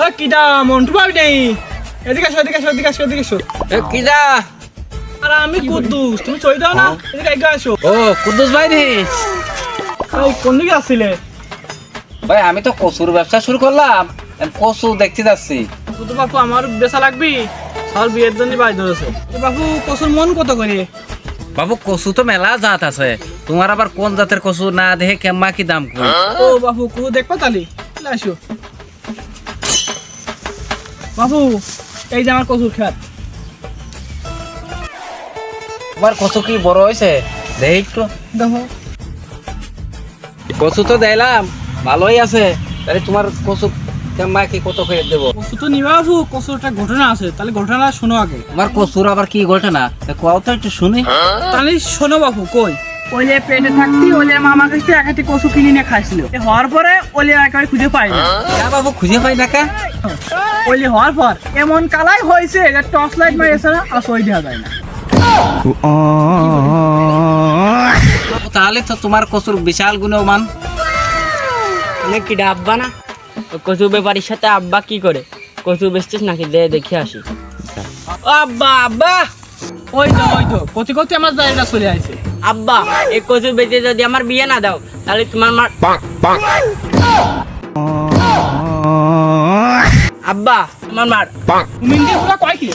ও মন্টু ভাবি নেই? এদিকে আসো এদিকে আসো এদিকে আসো এদিকে আসো। কিদা আর আমি কুদ্দুস তুমি চই দাও না? এদিকে এগিয়ে আসো। ও কুদ্দুস ভাই রে। এই কোন দিকে আসছিলে? ভাই আমি তো কচুর ব্যবসা শুরু করলাম। কচু দেখতে যাচ্ছি। কুদ্দু বাপু আমার বেচা লাগবি? সর বিয়ের জন্য ধরেছে। বাপু কসুর মন কত করে? বাবু কচু তো মেলা জাত আছে। তোমার আবার কোন জাতের কচু? না দেখে কেম্মা কি দাম কই ও বাপু কু দেখবা তালি? আসো বাপু এই যে আমার কসুর খেত। তোমার কচু কি বড় হয়েছে দেখি একটু। দেখো। কচু তো দিলাম ভালোই আছে। তাহলে তোমার কচু কেম্মা কি কত করে দেবো? কসু তো কসুর একটা ঘটনা আছে তাহলে ঘটনা শোনো আগে। তোমার কচুর আবার কি ঘটনা? তা কোয়াও তো একটু শুনি। তাহলে শোনো বাপু কই? ওলে পেটে থাকতি ওলে মামা কাছে এক একটি কসু কিনে নিয়ে খাইছিল। হওয়ার পরে ওলে একেবারে খুঁজে পাই না। বাবু খুঁজে পাই না কা? ওলে হওয়ার পর এমন কালাই হয়েছে যে টর্চ লাইট মারিয়েছে না আর সই দেওয়া যায় না। তাহলে তো তোমার কচুর বিশাল গুণমান। অনেক কিডা আব্বা না কচু ব্যাপারীর সাথে আব্বা কি করে? কচু বেচছিস নাকি? দে দেখে আসি। আব্বা আব্বা! ওই তো ওই তো। কতি কতি আমার জায়গা চলে আসছে আব্বা এই কচু বেচে যদি আমার বিয়ে না দাও তাহলে তোমার মা আব্বা তোমার মার। তুমি পুরো কয় কি